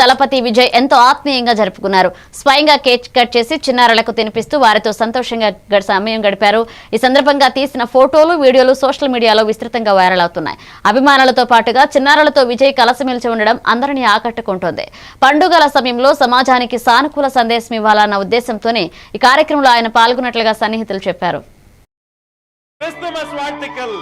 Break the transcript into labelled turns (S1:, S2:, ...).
S1: దళపతి విజయ్ ఎంతో ఆత్మీయంగా జరుపుకున్నారు. స్వయంగా కేక్ కట్ చేసి చిన్నారులకు తినిపిస్తూ వారితో సంతోషంగా సమయం గడిపారు. ఈ సందర్భంగా తీసిన ఫోటోలు వీడియోలు సోషల్ మీడియాలో విస్తృతంగా వైరల్ అవుతున్నాయి. అభిమానులతో పాటుగా చిన్నారులతో విజయ్ కలసిమెలిసి ఉండడం అందరినీ ఆకట్టుకుంటోంది. పండుగల సమయంలో సమాజానికి సానుకూల సందేశం ఇవ్వాలన్న ఉద్దేశంతోనే ఈ కార్యక్రమంలో ఆయన పాల్గొన్నట్లుగా సన్నిహితులు చెప్పారు.
S2: Christmas Vartical